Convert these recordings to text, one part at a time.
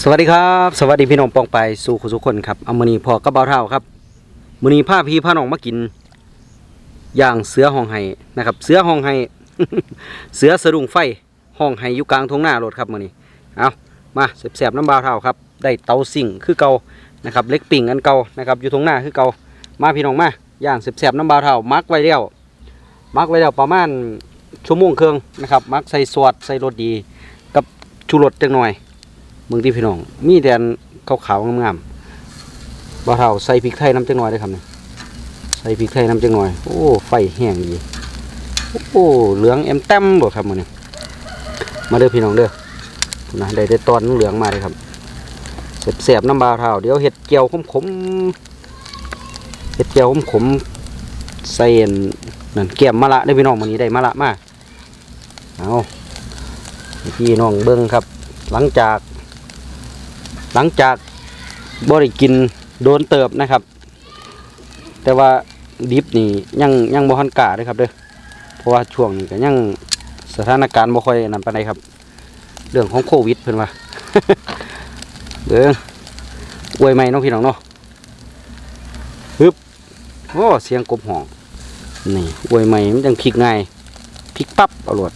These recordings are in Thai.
สวัสดีครับ สวัสดีพี่น้องปองไปสู่คุณทุกคนครับเอามือนีพอกระเบาเท่าครับมือนีผ้าพีผ้าหนองมากินอย่างเสือห้องไห้นะครับ เสือห้องไห้เสือสะดุ้งไฟห้องไห้อยู่กลางทุ่งนารถครับมือนีเอามาแสบๆน้ำเบาเท่าครับ ได้เตาสิ่งคือเก่านะครับเล็กปิ่งอันเก่านะครับอยู่ทุ่งนาคือเก่ามาพี่น้องมาย่างแสบๆน้ำเบาเท่ามักไว้แล้วมักไว้แล้วประมาณชั่วโมงครึ่งนะครับมักใส่สวดใส่รสดี กับชูรสจังหน่อย มืองที่พี่น้อง มีแต่อันขาวๆงามๆบ่าวเท่าใส่พริกไทยน้ำจังหน่อยได้ครับเนี่ยใส่พริกไทยน้ำจังหน่อย โอ้ ไฟแห้งดีโอ้เหลืองแอมแต้มบ่ครับมื้อนี้มาเด้อพี่น้องเด้อนะได้ได้ตอนเหลืองมาเลยครับแสบๆน้ำบาเท่าเดี๋ยวเห็ดเจียวขมๆเห็ดเจียวขมๆใส่อันนั่นแก้มมะละได้พี่น้องมื้อนี้ได้มะละมาเอาพี่น้องเบิ่งครับ หลังจาก หลังจากบ่ได้กินโดนเติบนะครับ แต่ว่าดิบนี่ยังยังบ่ทันกาเด้อครับเด้อเพราะว่าช่วงนี้ก็ยังสถานการณ์บ่ค่อยนั่นปานใดครับ เรื่องของโควิดเพิ่นว่าเด้ออวยใหม่น้องพี่น้องเนาะฮึบโอ้เสียงกบห้องนี่อวยใหม่มันจังพลิกง่ายพลิกปั๊บเอาโลด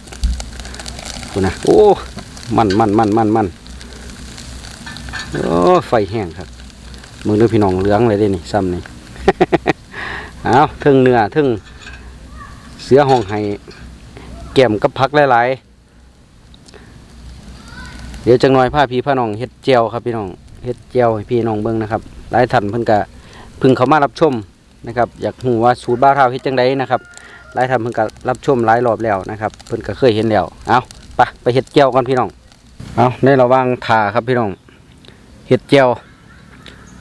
คุณนะโอ้มันมันมันมันมัน โอ้ไฟแห้งครับมือดูพี่น้องเหลืองเลยเด้นี่ซ้ำนี่เอาทึ่งเนื้อทึ่งเสือห้องไห้แก้มกับพักหลายๆ เดี๋ยวจังหน่อยผ้าพี่ผ้าน้องเฮ็ดเจียวครับพี่น้องเฮ็ดเจียวให้พี่น้องเบิ่งนะครับหลายท่านเพิ่นก็เพิ่งเข้ามารับชมนะครับ อยากรู้ว่าสูตรบ้าเท้าเฮ็ดจังไดนะครับหลายท่านเพิ่นก็รับชมหลายรอบแล้วนะครับ เพิ่นก็เคยเห็นแล้วเอาไปไปเฮ็ดเจียวกันพี่น้องเอาในระหว่างถ่าครับพี่น้อง เห็ดเจียว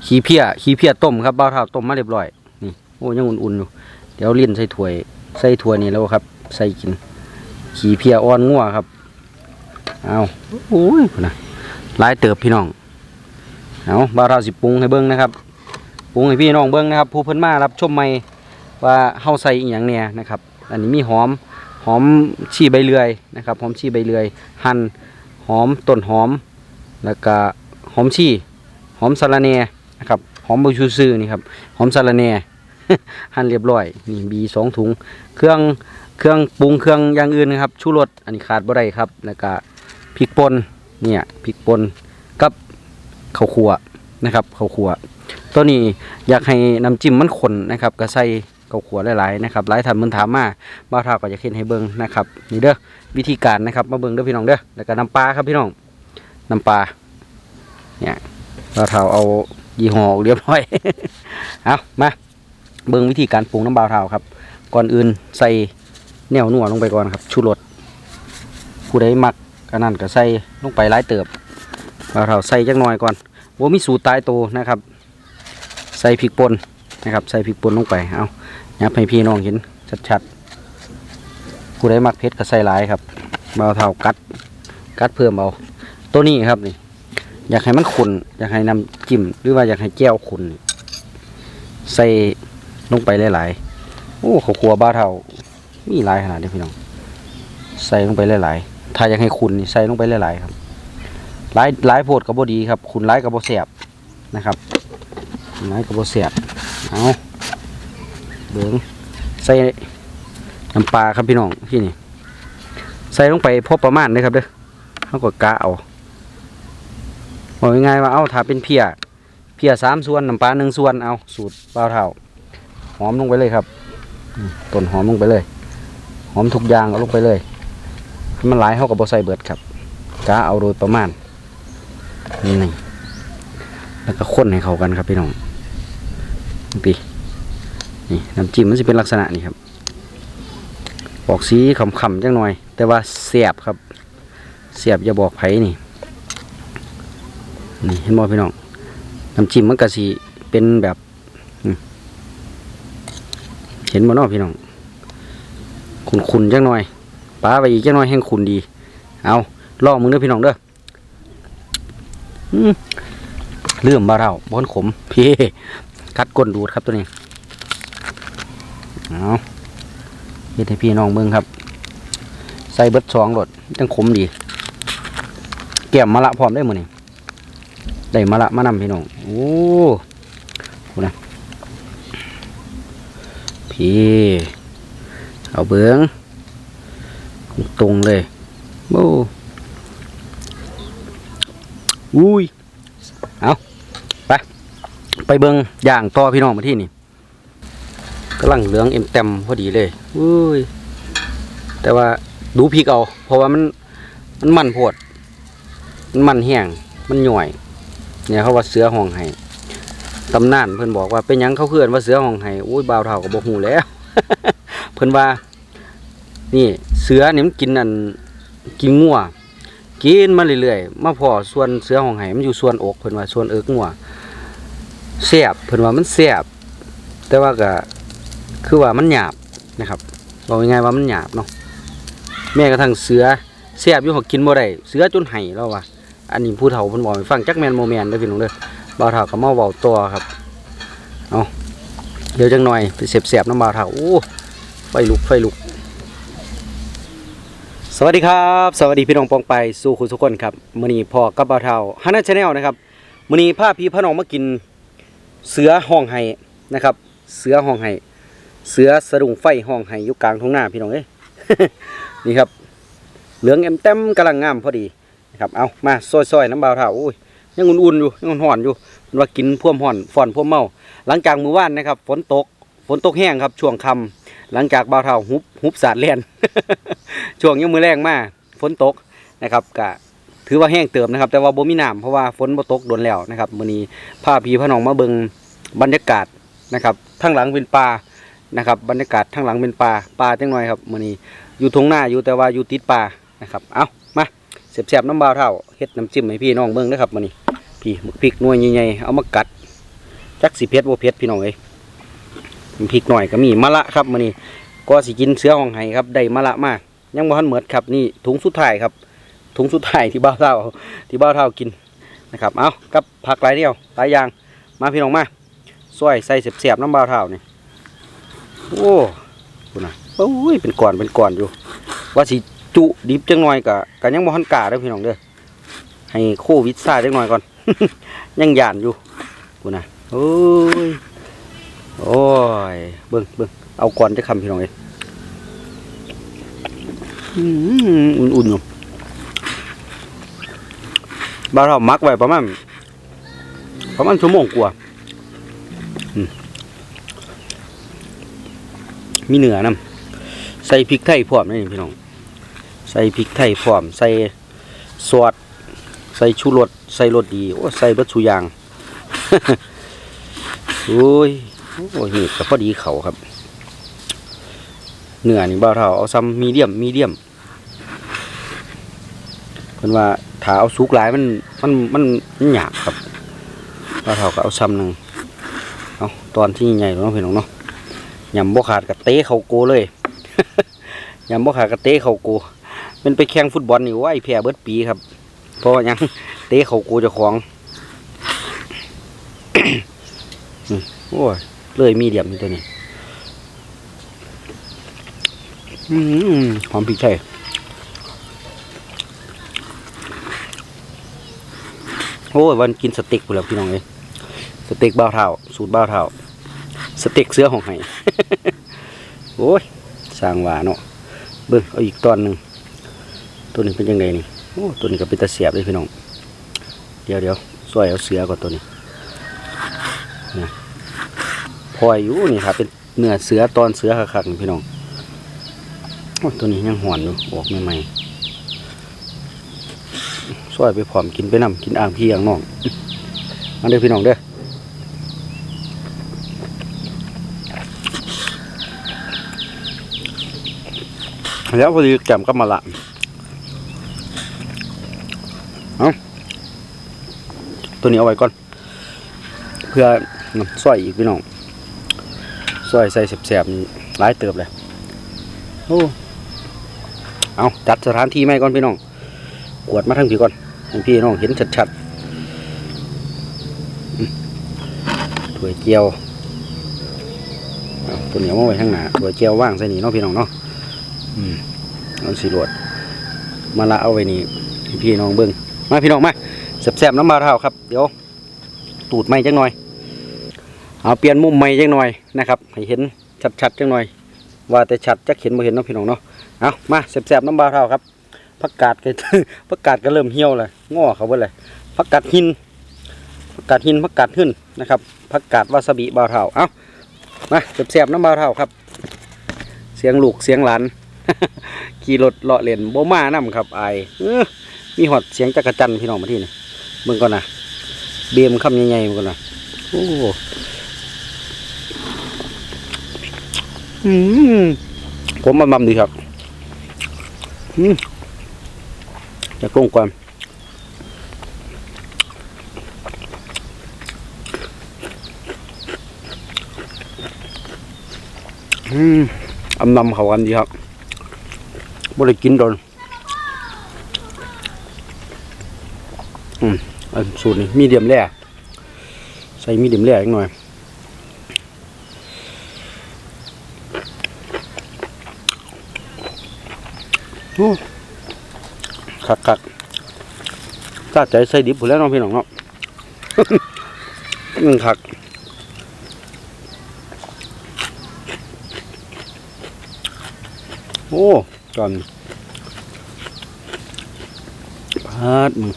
ขี้เพี้ยขี้เพี้ยต้มครับบ้าเท่าต้มมาเรียบร้อยนี่โอ้ยังอุ่นๆอยู่เดี๋ยวเลี้ยนใส่ถ้วยใส่ถ้วยนี่แล้วครับ ใส่กินขี้เพี้ยอ่อนงัวครับเอาโอ้ยนะลายเติบพี่น้องเอาบ้าเท่าสิปรุงให้เบิ้งนะครับปรุงให้พี่น้องเบิ้งนะครับ ผู้เพิ่นมารับชมใหม่ว่าเฮาใส่อีหยังเนี่ยนะครับ อันนี้มีหอมหอมชีใบเลื่อยนะครับหอมชีใบเลื่อยหั่นหอมต้นหอมแล้วก็ อมชีหอมสะระแน่นะครับหอมบูชูซื่อนี่ครับหอมสะระแน่หั่นเรียบร้อยนี่บีสองถุง เครื่องเครื่องปรุงเครื่องอย่างอื่นนะครับชูรสอันนี้ขาดบ่ได้ครับแล้วก็พริกป่นเนี่ยพริกป่นกับข้าวคั่วนะครับข้าวคั่วตัวนี้อยากให้น้ำจิ้มมันข้นนะครับก็ใส่ข้าวคั่วหลายๆนะครับหลายท่านมันถามมาบ่าวท่าก็จะเห็นให้เบิ่งนะครับนี่เด้อวิธีการนะครับมาเบิ่งเด้อพี่น้องเด้อแล้วก็น้ำปลาครับพี่น้องน้ำปลา เนี่ยเราเทาเอายี่ห้อเรียบร้อย เอามาเบิ่งวิธีการปรุงน้ำบาวเทาครับ ก่อนอื่นใส่แนวนัวลงไปก่อนครับ ชูรสผู้ใดมักก็นั่นก็ใส่ลงไปหลายเติบบาเทาใส่จักหน่อยก่อนว่ามีสูตรตายตัวนะครับ ใส่พริกป่นนะครับ ใส่พริกป่นลงไป เอายับให้พี่น้องเห็นชัดๆผู้ใดมักเผ็ดก็ใส่หลายครับบาวเทากัด กัดเพิ่มเอา ตัวนี้ครับนี่ อยากให้มันขุนอยากให้น้ำจิ้มหรือว่าอยากให้แก้วขุนใส่ลงไปหลายๆโอ้ข้าวคั่วบ้าเท่ามีหลายขนาดนี้พี่น้อง ใส่ลงไปหลายๆถ้าอยากให้ขุนใส่ลงไปหลายๆครับหลายหลายโพดกับบดีครับขุนหลายกับบแสบนะครับหลายกับบแสบเอาเบิ้งใส่น้ำปลาครับพี่น้องที่นี่ใส่ลงไปพอประมาณเลยครับเด้อเขาก็กะเอา บอกง่ายๆว่าเอาถ้าเป็นเพียเพียสามส่วนน้ำปลาหนึ่งส่วนเอาสูตรเปล่าเท่าหอมลงไปเลยครับต้นหอมลงไปเลย หอมทุกอย่างเอาลงไปเลยให้มันหลายเท่ากับบใส่เบิดครับกะเอาโดยประมาณนี่แล้วก็ข้นให้เข้ากันครับพี่น้องปีนี่น้ำจิ้มมันจะเป็นลักษณะนี้ครับออกสีขำๆจังหน่อย แต่ว่าเสียบครับ เสียบอย่าบอกไผ่นี่ นี่เห็นบ่พี่น้องน้ำจิ้มมันก็สิเป็นแบบเห็นบ่เนาะพี่น้องขุนๆจังหน่อยปลาไปอีกจังหน่อยแห้งขุนดี เอาลองมึงเด้อพี่น้องเด้อเลื่อมบาเราบอนขมพี่กัดก้นดูดครับตัวนี้เอาเฮ็ดให้พี่น้องเบิ่งครับ ใส่เบิดสองรสจังขมดีแก้มมะละพร้อมได้หมื้อนี้ ได้มาละมานำพี่น้อง โอ้คุณนะพี่เอาเบิ้งตรงเลยโอ้อุ้ย เอาไป ไปเบิ้งย่างต่อพี่น้องมาที่นี่กำลังเหลืองเอ็มเต็มพอดีเลยอุ้ย แต่ว่าดูพริกเอา เพราะว่ามันมันมันโพดมันมันแห้ง มันหน่วย เนี่ยเขาว่าเสือห้องไห้ตำนานเพิ่อนบอกว่าเป็นยังเขาเพื่อนว่าเสือห้องไห้อุ้ยบ่าวเท่ากับบ่ฮู้แล้ว เพิ่อนว่า นี่เสือเนี่ยมันกินอันกินงัวกินมาเรื่อยๆมาพอส่วนเสือห้องไห้มันอยู่ส่วนอกเพิ่อนว่าส่วนเอิกงัวแซ่บเพิ่อนว่ามันแซ่บแต่ว่าก็คือว่ามันหยาบนะครับบอกง่ายๆว่ามันหยาบเนาะแม้กระทั่งเสือแซ่บอยู่หอกกินบ่ได้เสือจนไห้แล้วว่ะ อันนี้ผู้เฒ่าเพิ่นบอกให้ฟังจักแมนโมแมนเด้อพี่น้องเด้อบ่าวเฒ่าก็มาเว้าต่อครับเอาเดี๋ยวจังหน่อยไปเสียบๆน้ำบ่าวเฒ่าโอ้ไฟลุกไฟลุก สวัสดีครับ สวัสดีพี่น้องปองไปสู่คุณทุกคนครับมื้อนี้พ่อกับบ่าวเฒ่าฮันน่าชาแนลนะครับมื้อนี้พาพี่พาน้องมากินเสือห้องไห้นะครับ เสือห้องไห้เสือสะดุ้งไฟห้องไห้อยู่กลางทุ่งนาพี่น้องเอ้ยนี่ครับ เหลืองแอมแต้มกำลังงามพอดี นะครับเอามาซอยๆน้ำเบาวเท่าอุ้ยยังอุ่นๆอยู่ยังห่อนอยู่มันว่ากินพ่วมห่อนฝอนพ่วมเมา หลังจากมือว่านนะครับฝนตกฝนตกแห้งครับช่วงค่ำหลังจากเบาวเท่าฮุบฮุบสาดเลียนช่วงยังมือแรงมากฝนตกนะครับกะถือว่าแห้งเติมนะครับ แต่ว่าบ่มีน้ำเพราะว่าฝนบ่ตกโดนแล้วนะครับมื้อนี้พาพี่พาน้องมาเบิงบรรยากาศนะครับทางหลังเป็นป่านะครับ บรรยากาศทางหลังเป็นป่าป่าจังหน่อยครับมื้อนี้อยู่ทงหน้าอยู่แต่ว่าอยู่ติดป่านะครับ เอา มาเสียบๆน้ำบาวเท่าเฮ็ดน้ำจิ้มให้พี่น้องเบิ่งนะครับมื้อนี้พี่มึกพริกน่วยใหญ่ๆเอามากัดจักสิเผ็ดบ่เผ็ดพี่น้องเอ้ยพริกหน่อยก็มีมะละครับมื้อนี้ก็สิกินเสือของไห้ครับได้มะละมากยังบ่ทันหมือดครับนี่ถุงสุดท้ายครับ ถุงสุดท้ายที่บ่าวเท่าที่บ่าวเท่ากินนะครับเอากับผักหลายเดียวหลายอย่างมาพี่น้องมาซอยใส่เสียบๆน้ำบาวเท่านี่โอ้คุณนะโอ้ยเป็นก้อนเป็นก้อนอยู่ ว่าสิ จุดิบจังหน่อยกะกะยังบ่ทันกาเด้อพี่น้องเด้อให้โควิดซาจังหน่อยก่อน ยังหยานอยู่กูนะโอ้ยโอ้ยเบิ่งเบิ่งเอาก่อนจะคำพี่น้องเอ้ยอืมอุ่นๆอยู่บ้านเรามักไว้ประมาณประมาณชั่วโมงกว่ามีเหนือนำใส่พริกไทยพร้อมนี่พี่น้อง ใส่พริกไทยพร้อม ใส่ซอสใส่ชูรสใส่รสดี โอ้ใส่เบัตชูยางโอ้ยโอ้ยนี่ก็พอดีเขาครับเนื้อนี่บ่าวเท่าเอาซ้ำมีเดียมมีเดียมเพิ่นว่าถ้าเอาสุกหลายมันมันมันมันหยาบครับบ่าวเท่าก็เอาซ้ำหนึ่งเอาตอนที่ใหญ่ๆเนาะพี่น้องเนาะยำบ่ขาดกับเตะเขาโกเลยยำบ่ขาดกับเตะเขาโก เป็นไปแข่งฟุตบอลนี่ว่าไอ้แพ้เบิดปีครับ เพราะว่ายังเตะเขากูจะของโอ้ยเลยมีเดียมตัวนี้หอมพริกไทยโอ้ยวันกินสเต็กไปแล้วพี่น้องเอ้ยสเต็กบ้าวเท้าสูตรบ้าวเท้าสเต็กเสื้อของไห้โอ้ยสร้างหวาเนาะเบิ่งเอาอีกตอนหนึ่ง ตัวนี้เป็นยังไงนี่โอ้ตัวนี้ก็เป็นตะเสียบเลยพี่น้องเดี๋ยวเดี๋ยวซอยเอาเสือก่อนตัวนี้นะพอยอยู่นี่ครับเป็นเนื้อเสือตอนเสือคักๆนี่พี่น้องโอ้ตัวนี้ยังหอนอยู่ออกใหม่ๆซอยไปพร้อมกินไปนำกินอ่างพี่อ่างน้องมาเด้อพี่น้องเด้อแล้วพอดีแก้มก็มาละ เอา ตัวนี้เอาไว้ก่อน เพื่อน้ำซอยอีกพี่น้องซอยใส่แสบๆนี่หลายเติบเลยโอ้เอาจัดสถานที่ใหมก่อนพี่น้องกวดมาทั้งพี่ก่อนให้พี่น้องเห็นชัดๆอืมถ้วยเจียวตัวหนี้เอามาไว้ข้างหน้าถ้วยเจียวว่างใส่นี่เนาะพี่น้องเนาะอืมเอาสีรวดมาละเอาไว้นี่พี่น้องเบิ้งมาพี่น้องมา แซ่บๆน้ำมะพร้าครับ เดี๋ยว ตูดไม่จังหน่อย เอาเปลี่ยนมุมไม่จังหน่อยนะครับให้เห็นชัดๆจังหน่อย ว่าแต่ชัดจะเห็นบ่เห็นน้องพี่น้องเนาะเอามาแซ่บๆน้ำมะพร้าครับผักกาดก็ผักกาดก็เริ่มเหี่ยวเลยง้อเขาเบิดเลยผักกาดหินผักกาดหินผักกาดหึ่นนะครับผักกาดวาซาบิบาเท่าเอามาแซ่บๆน้ำบาเท่าครับ เสียงลูกเสียงหลานขี่รถเลาะเล่นโบมานํครับไออมีหอดเสียงจักรจันทร์พี่น้องมาที่นี่ มึงก่อนนะเบียมคำใหญ่ๆมึงก่อนนะโอ้อืมผมมันมันดีครับอืมจะกลงกวามอืมอำนำเขากันดีครับบ่ได้กินโดน อืมอันสูตรนี้มีเดียมแร่ใส่มีเดียมแร่อีกหน่อยโอ้คักคักๆถ้าใจใส่ดิบหมแล้วน้องพี่น้องเนาะมันคักโอ้จอนพาดมึง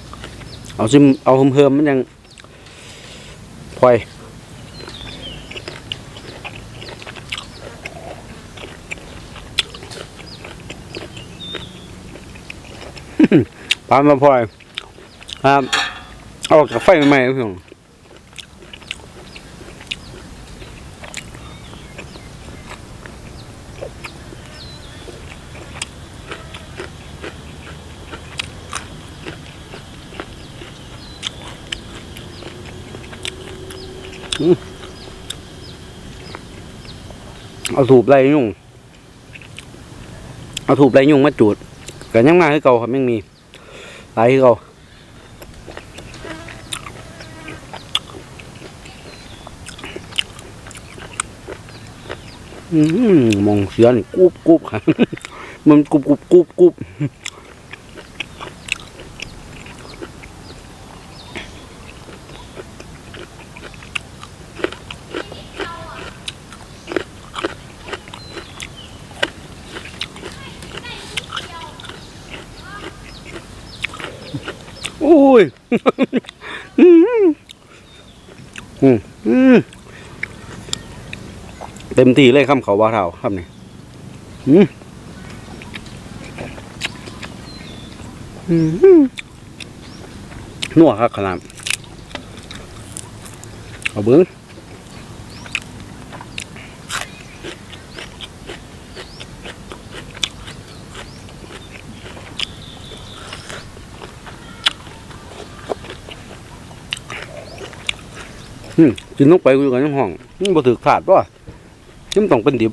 เอาซิมเอาเฮิมเฮิมๆมันยังพลอยปลามาพลอยครับออกจากไฟใหม่ๆพี่ผม เอาถูบไรยุ่ง เอาถูบไรยุ่งมาจูดกันยังมาให้เก่าครับยังมีหลายให้เก่าอืมมองเสือนี่กุบกุบครับมันกุบกุบกุบกุบโอ้ ยอืมอืมเต็มที่เลยคำเขาว่าเท่าครับนี่อืมนัวครับขนาดเอาเบิ้ง อืมกินลงไปกูอยู่กันยังห้องมันบ่ถือขาดป่ะยังต้องเป็นดิบ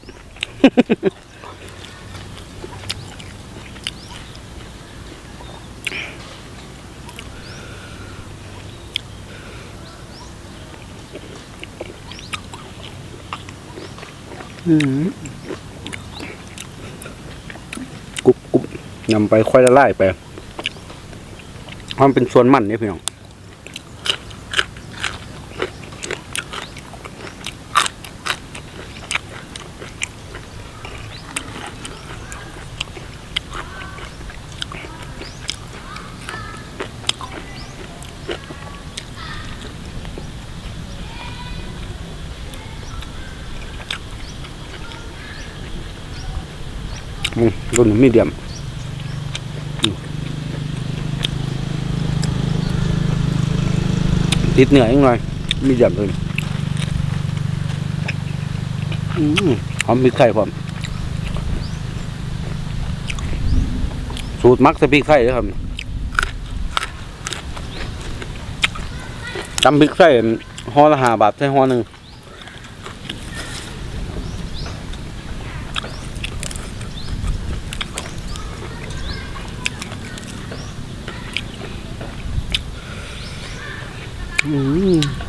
อืมกรุบกรุบนำไปค่อยละลายไปมันเป็นส่วนมันเนี่ยพี่น้อง อืมรุ่นมีเดียมติดเหนืออีกหน่อยมีเดียมเลยอืมหอมพริกไทยพร้อมสูตรมักจะพริกไทยเลยครับตำพริกไทยห่อละหาบาทใช่ห่อหนึ่ง อืม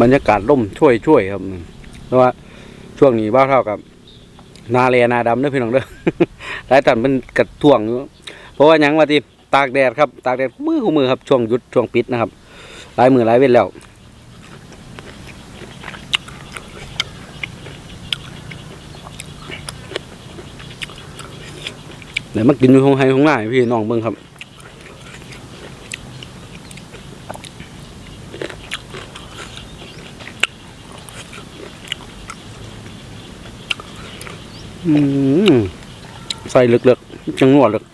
บรรยากาศร่มช่วยช่วยครับเพราะว่าช่วงนี้บ้าเท่ากับ นาเลนาดำเด้อพี่น้องเด้อหลายตันมันกระท่วง เพราะว่ายังว่าที่ตากแดดครับ ตากแดดมือคู่มือครับช่วงหยุดช่วงปิดนะครับ หลายมือหลายเว้นแล้วเดี๋ยวมากินอยู่ห้องไฮห้องหน้าให้พี่น้องเบิ่งครับ ใส่ลึกๆจังหวะลึก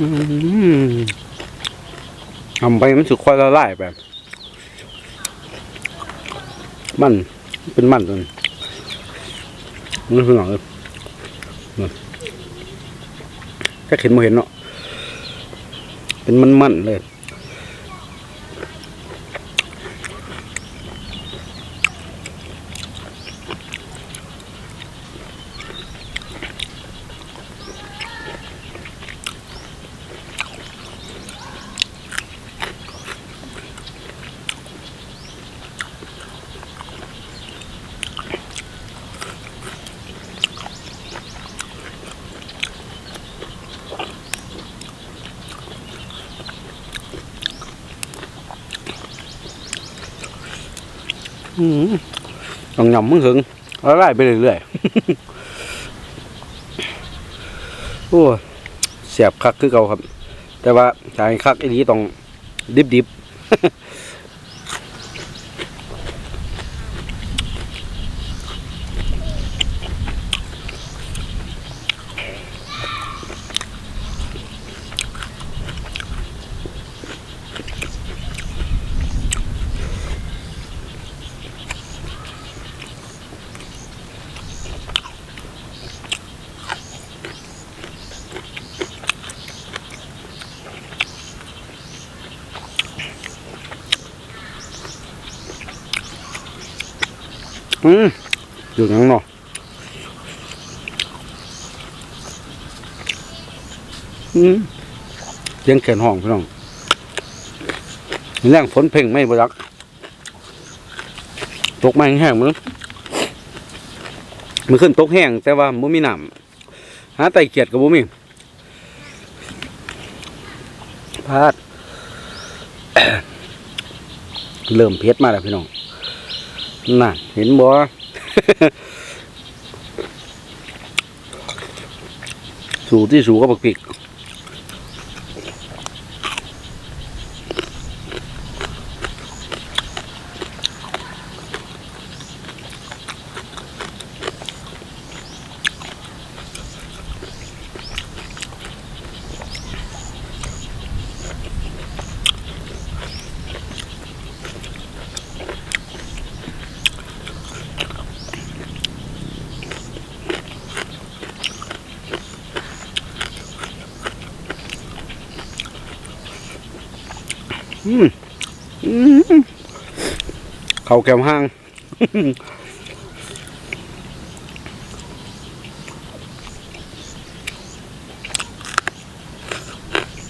อืมทำ ไปมันสุกค่อยละลายแบบ มันเป็นมันจนมันคือหนังเลยนั่นถ้าเห็นโมเห็นเนาะเป็นมันมันๆเลยำมึงหึงละลายไปเรื่อยๆโอ้เสียบคักคือเก่าครับ แต่ว่าการคักอันนี้ต้องดิบๆอืม อยู่ยังเนาะอืมเสียงแขนห้องพี่น้องแรงฝนเพ่งไม่บรัก ตกมาแห้งๆมึงมันขึ้นตกแห้งแต่ว่าบ่มีน้ำหาไตเกียดกับบ่มีพาดเริ่มเพชรมาแล้วพี่น้องน่ะเห็นบ่ สูที่สูก็บักปิก เขาแก้มห้าง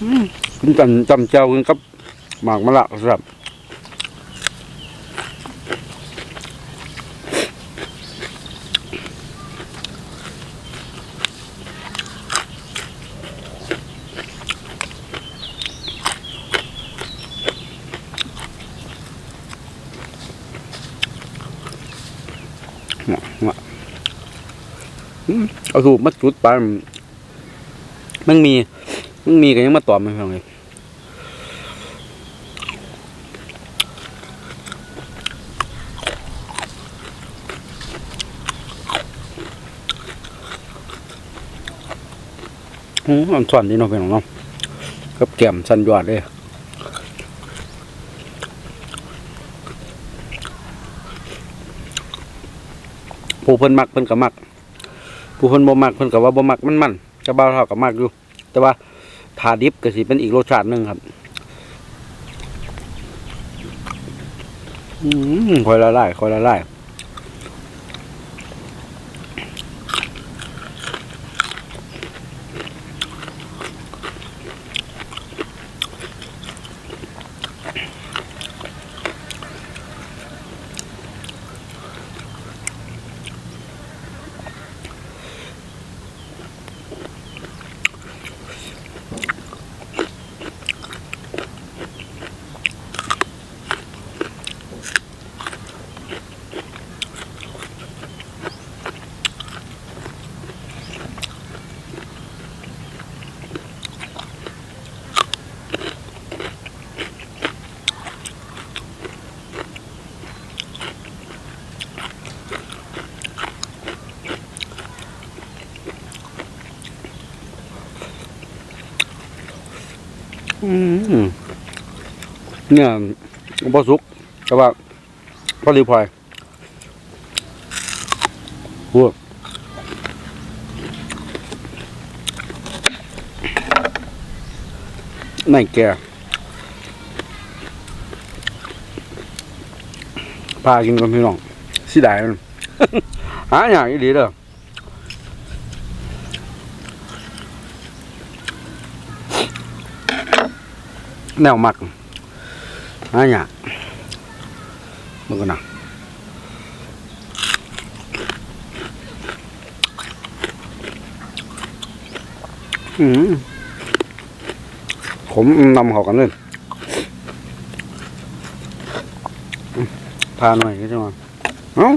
อืมกินจำจำเจ้ากันกับหมากมะละครับ อืมเอาถูกมาจุดไปมันมี มันมีกันยังมาตอบไม่ฟังเลยอืมอันส่วนดีเนาะพี่น้องเนาะกับแก้มสั่นยอดเลย ผู้เพิ่นมักเพิ่นก็มัก ผู้เพิ่นบ่มักเพิ่นก็ว่าบ่มักมันมันจะบ่าวเท่ากับมักอยู่ แต่ว่าทาดิบก็สิเป็นอีกรสชาติหนึงครับอืมคอยละลายคอยละลาย เนี่ยบ่สุกแต่ว่าพอดีพลอยหัวไม่แก่พากินกับพี่น้องสิได้มันหาอย่างนี้ดีเด้อ แนวมักหาอย่างมันก็นะอืมผมนำเขากันเลยพาหน่อยก็จะมาเอ้า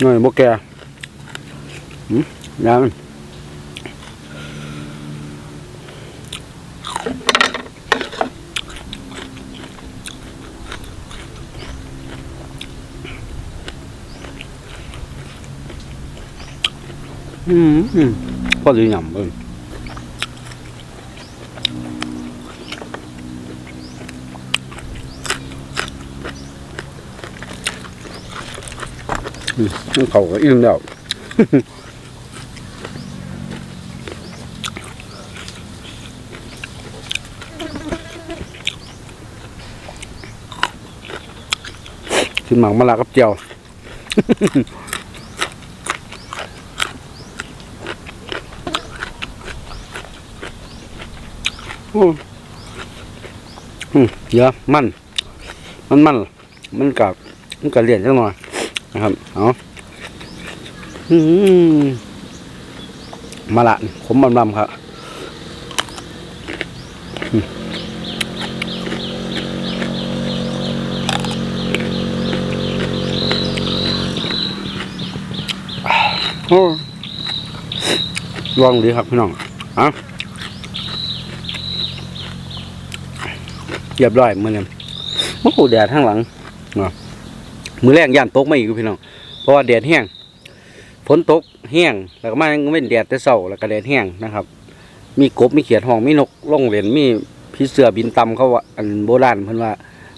หน่อยโบแกยามัน อืมอืมพอดีหยำเบิ่งอืมเขาก็อิ่มแล้วขึ้นหมังมะละกับเจียว อืมเยอะมัน มันมัน มันกับมันกับเลียนจังหน่อยนะครับ เอาอืมมาละขมบำๆครับโอ้ลองดีครับพี่น้องอะ เรียบร้อยมือเนี้โอ้โหแดดข้างหลังเนาะมือแรกย่านตกไมาอีกพี่น้องเพราะว่าแดดแห้งฝนตกแห้งแล้วก็มาเป็นแดดแต่เช้าแล้วก็แดดแห้งนะครับ มีกบมีเขียดห้องมีนกล่องเหรียญมีพี่เสือบินตำเขาว่าอันโบราณเพิ่นว่า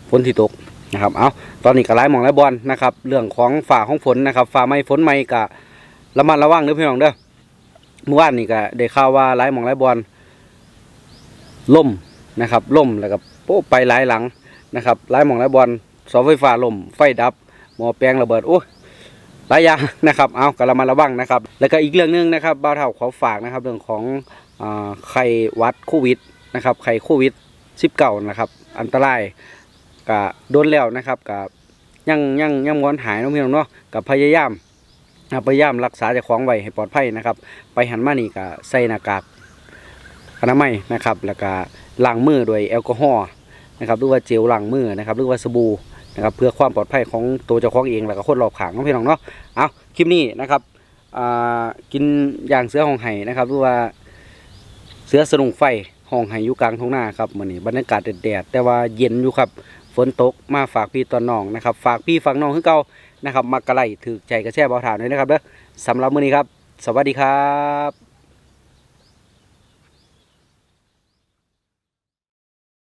ฝนที่ตกนะครับ เอาตอนนี้ก็ไล่มองไล่บอลนะครับ เรื่องของฝ่าของฝนนะครับฝ่าไม่ฝนไม่กะระมัดระวังเด้อพี่น้องเด้อเมื่อวานนี่ก็ได้ข่าวว่าไล่มองไล่บอลล่มนะครับล่มแล้วก็โป๊ะไปหลายหลังนะครับหลายหมองหลายบอลเสาไฟฟ้าล่มไฟดับ หม้อแปลงระเบิดโอ้หลายอย่างนะครับเอากระมาระวังนะครับ แล้วก็อีกเรื่องหนึงนะครับบ้าวเท่าขอฝากนะครับเรื่องของอไข้หวัดโควิดนะครับไข้โควิด19นะครับ อันตรายกะโดนแล้วนะครับกับยังยังยังงอนหายน้องพี่น้องเนาะกับพยายามพยายามรักษาเจ้าของไว้ให้ปลอดภัยนะครับ ไปหันมานี่ก็ใส่หน้ากากอนามัยนะครับ แล้วก็ล้างมือด้วยแอลกอฮอล์ นะครับหรือว่าเจลล้างมือนะครับหรือว่าสบู่นะครับเพื่อความปลอดภัยของตัวเจ้าของเองแล้วก็คนรอบข้างน้องพี่น้องเนาะเอาคลิปนี้นะครับกินอย่างเสือห้องไห้นะครับหรือว่าเสือสนุงไฟห้องไห้อยู่กลางทุ่งนาครับมื้อนี้บรรยากาศแดดแต่ว่าเย็นอยู่ครับฝนตกมาฝากพี่ตอนน้องนะครับฝากพี่ฝากน้องคือเก่านะครับมักกะไลถือใจกระแช่เบาถานด้วยนะครับเด้อสำหรับมื้อนี้ครับ สวัสดีครับ